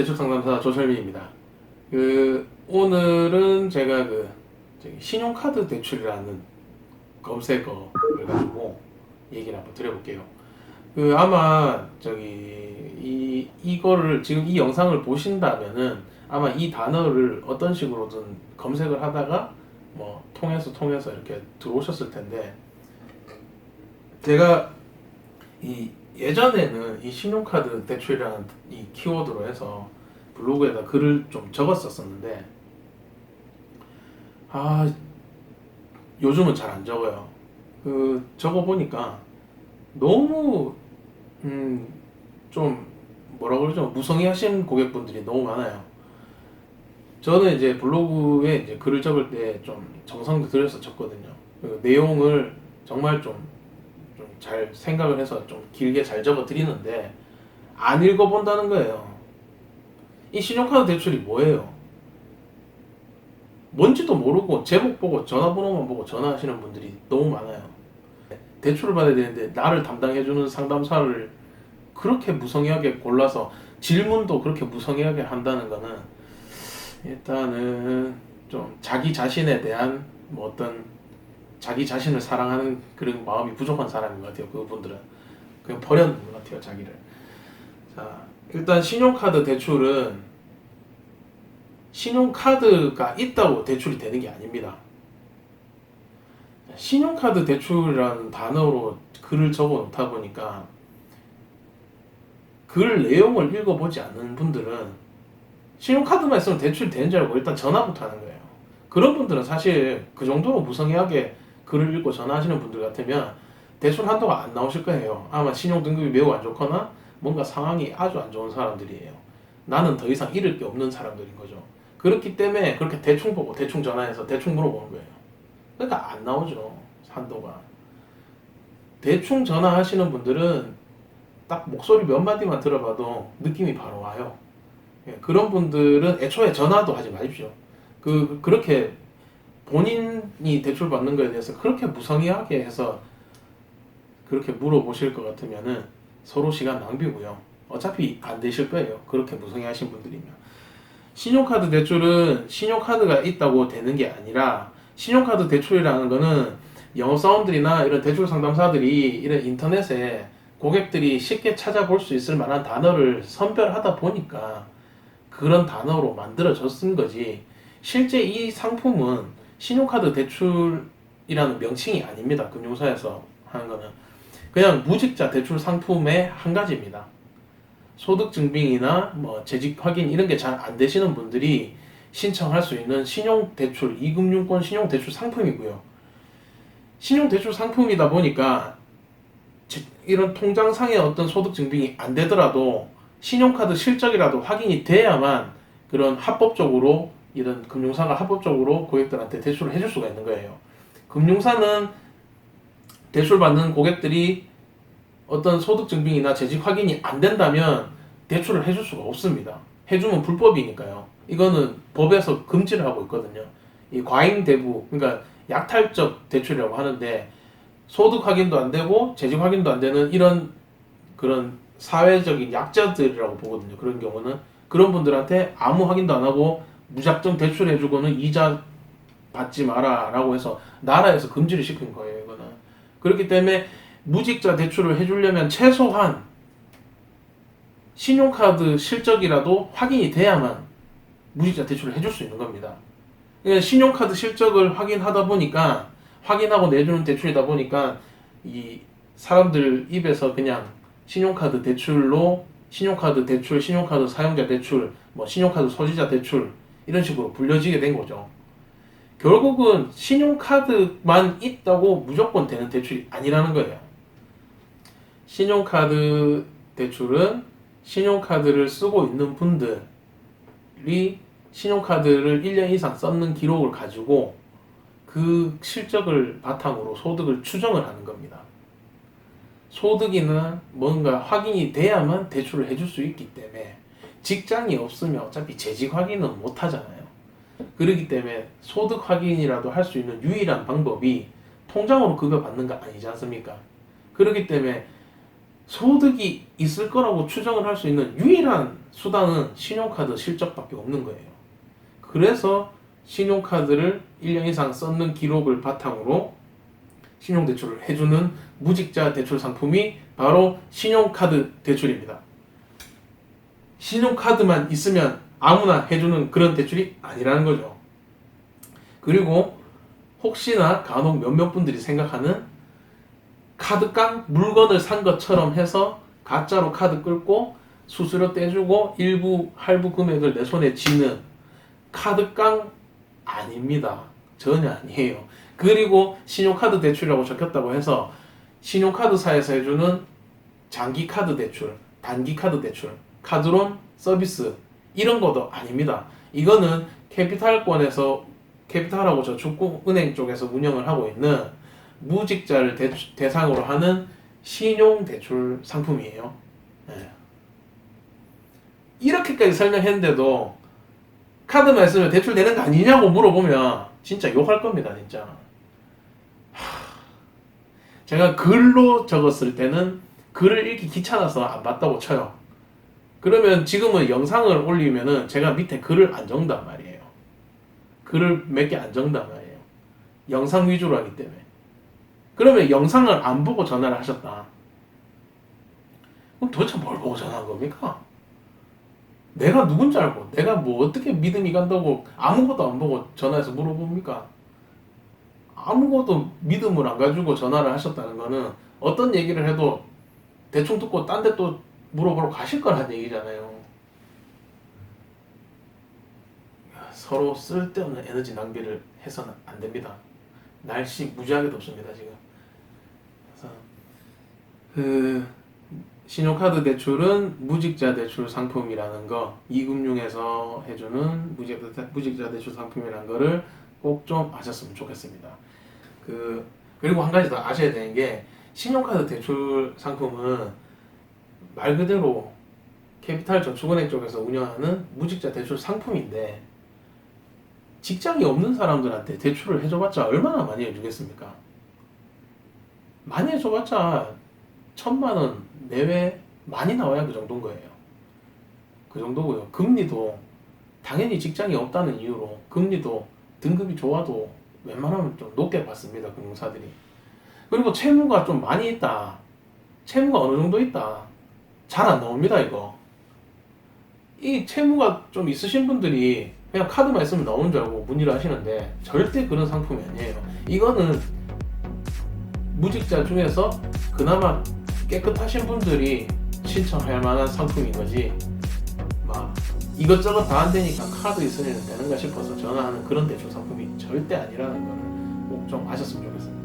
대출 상담사 조철민입니다. 그 오늘은 제가 그 신용카드 대출이라는 검색어를 가지고 얘기를 한번 드려볼게요. 그 아마 저기 이 이거를 지금 이 영상을 보신다면은 아마 이 단어를 어떤 식으로든 검색을 하다가 뭐 통해서 통해서 이렇게 들어오셨을 텐데 제가 이 예전에는 이 신용카드 대출이라는 이 키워드로 해서 블로그에다 글을 좀 적었었었는데 아 요즘은 잘 안 적어요. 그 적어 보니까 너무 음 좀 뭐라 그러죠 무성의 하신 고객분들이 너무 많아요. 저는 이제 블로그에 이제 글을 적을 때 좀 정성도 들여서 적거든요. 그 내용을 정말 좀좀 잘 생각을 해서 좀 길게 잘 적어 드리는데 안 읽어본다는 거예요. 이 신용카드 대출이 뭐예요? 뭔지도 모르고 제목 보고 전화번호만 보고 전화하시는 분들이 너무 많아요. 대출을 받아야 되는데 나를 담당해주는 상담사를 그렇게 무성의하게 골라서 질문도 그렇게 무성의하게 한다는 거는 일단은 좀 자기 자신에 대한 뭐 어떤 자기 자신을 사랑하는 그런 마음이 부족한 사람인 것 같아요. 그분들은 그냥 버렸는 것 같아요. 자기를. 자 일단 신용카드 대출은 신용카드가 있다고 대출이 되는 게 아닙니다. 신용카드 대출이라는 단어로 글을 적어 놓다 보니까 글 내용을 읽어보지 않는 분들은 신용카드만 있으면 대출이 되는 줄 알고 일단 전화부터 하는 거예요. 그런 분들은 사실 그 정도로 무성의하게 글을 읽고 전화하시는 분들 같으면 대출 한도가 안 나오실 거예요. 아마 신용 등급이 매우 안 좋거나 뭔가 상황이 아주 안 좋은 사람들이에요. 나는 더 이상 잃을 게 없는 사람들인 거죠. 그렇기 때문에 그렇게 대충 보고 대충 전화해서 대충 물어보는 거예요. 그러니까 안 나오죠. 한도가. 대충 전화하시는 분들은 딱 목소리 몇 마디만 들어봐도 느낌이 바로 와요. 예, 그런 분들은 애초에 전화도 하지 마십시오. 그 그렇게 본인이 대출 받는 거에 대해서 그렇게 무성의하게 해서 그렇게 물어보실 것 같으면은 서로 시간 낭비고요. 어차피 안 되실 거예요. 그렇게 무성의 하신 분들이면. 신용카드 대출은 신용카드가 있다고 되는 게 아니라 신용카드 대출이라는 거는 영업사원들이나 이런 대출 상담사들이 이런 인터넷에 고객들이 쉽게 찾아볼 수 있을 만한 단어를 선별하다 보니까 그런 단어로 만들어졌은 거지. 실제 이 상품은 신용카드 대출이라는 명칭이 아닙니다. 금융사에서 하는 거는. 그냥 무직자 대출 상품의 한 가지입니다. 소득 증빙이나 뭐 재직 확인 이런 게 잘 안 되시는 분들이 신청할 수 있는 신용 대출, 이금융권 신용 대출 상품이고요. 신용 대출 상품이다 보니까 제- 이런 통장상의 어떤 소득 증빙이 안 되더라도 신용카드 실적이라도 확인이 돼야만 그런 합법적으로 이런 금융사가 합법적으로 고객들한테 대출을 해줄 수가 있는 거예요. 금융사는 대출 받는 고객들이 어떤 소득 증빙이나 재직 확인이 안 된다면 대출을 해줄 수가 없습니다. 해주면 불법이니까요. 이거는 법에서 금지를 하고 있거든요. 이 과잉 대부, 그러니까 약탈적 대출이라고 하는데 소득 확인도 안 되고 재직 확인도 안 되는 이런 그런 사회적인 약자들이라고 보거든요. 그런 경우는 그런 분들한테 아무 확인도 안 하고 무작정 대출해주고는 이자 받지 마라라고 해서 나라에서 금지를 시킨 거예요. 이거는 그렇기 때문에 무직자 대출을 해주려면 최소한 신용카드 실적이라도 확인이 돼야만 무직자 대출을 해줄 수 있는 겁니다. 그러니까 신용카드 실적을 확인하다 보니까 확인하고 내주는 대출이다 보니까 이 사람들 입에서 그냥 신용카드 대출로 신용카드 대출, 신용카드 사용자 대출, 뭐 신용카드 소지자 대출 이런 식으로 불려지게 된 거죠. 결국은 신용카드만 있다고 무조건 되는 대출이 아니라는 거예요. 신용카드 대출은 신용카드를 쓰고 있는 분들이 신용카드를 1년 이상 썼는 기록을 가지고 그 실적을 바탕으로 소득을 추정을 하는 겁니다. 소득이나 뭔가 확인이 돼야만 대출을 해줄 수 있기 때문에 직장이 없으면 어차피 재직 확인은 못 하잖아요. 그렇기 때문에 소득 확인이라도 할 수 있는 유일한 방법이 통장으로 급여 받는 거 아니지 않습니까? 그렇기 때문에 소득이 있을 거라고 추정을 할 수 있는 유일한 수단은 신용카드 실적밖에 없는 거예요. 그래서 신용카드를 1년 이상 썼는 기록을 바탕으로 신용대출을 해주는 무직자 대출 상품이 바로 신용카드 대출입니다. 신용카드만 있으면 아무나 해주는 그런 대출이 아니라는 거죠. 그리고 혹시나 간혹 몇몇 분들이 생각하는 카드깡 물건을 산 것처럼 해서 가짜로 카드 끌고 수수료 떼주고 일부 할부 금액을 내 손에 쥐는 카드깡 아닙니다. 전혀 아니에요. 그리고 신용카드 대출이라고 적혔다고 해서 신용카드사에서 해주는 장기 카드 대출, 단기 카드 대출, 카드론 서비스 이런 것도 아닙니다. 이거는 캐피탈권에서 캐피탈하고 저축은행 쪽에서 운영을 하고 있는 무직자를 대, 대상으로 하는 신용 대출 상품이에요. 예. 이렇게까지 설명했는데도 카드만 있으면 대출 되는 거 아니냐고 물어보면 진짜 욕할 겁니다, 진짜. 하, 제가 글로 적었을 때는 글을 읽기 귀찮아서 안 봤다고 쳐요. 그러면 지금은 영상을 올리면은 제가 밑에 글을 안 적는단 말이에요. 글을 몇 개 안 적는단 말이에요. 영상 위주로 하기 때문에. 그러면 영상을 안 보고 전화를 하셨다. 그럼 도대체 뭘 보고 전화한 겁니까? 내가 누군지 알고, 내가 뭐 어떻게 믿음이 간다고 아무것도 안 보고 전화해서 물어봅니까? 아무것도 믿음을 안 가지고 전화를 하셨다는 거는 어떤 얘기를 해도 대충 듣고 딴 데 또 물어보러 가실 거란 얘기잖아요. 서로 쓸데없는 에너지 낭비를 해서는 안 됩니다. 날씨 무지하게 덥습니다 지금. 그래서 그 신용카드 대출은 무직자 대출 상품이라는 거 이금융에서 해주는 무직자, 무직자 대출 상품이라는 거를 꼭 좀 아셨으면 좋겠습니다. 그 그리고 한 가지 더 아셔야 되는 게 신용카드 대출 상품은 말 그대로 캐피탈 저축은행 쪽에서 운영하는 무직자 대출 상품인데 직장이 없는 사람들한테 대출을 해줘봤자 얼마나 많이 해주겠습니까? 많이 해줘봤자 천만 원 내외 많이 나와야 그 정도인 거예요. 그 정도고요. 금리도 당연히 직장이 없다는 이유로 금리도 등급이 좋아도 웬만하면 좀 높게 받습니다. 금융사들이. 그리고 채무가 좀 많이 있다. 채무가 어느 정도 있다. 잘 안 나옵니다, 이거. 이 채무가 좀 있으신 분들이 그냥 카드만 있으면 나오는 줄 알고 문의를 하시는데 절대 그런 상품이 아니에요. 이거는 무직자 중에서 그나마 깨끗하신 분들이 신청할 만한 상품인 거지. 막 이것저것 다 안 되니까 카드 있으면 되는가 싶어서 전화하는 그런 대출 상품이 절대 아니라는 거를 꼭 좀 아셨으면 좋겠습니다.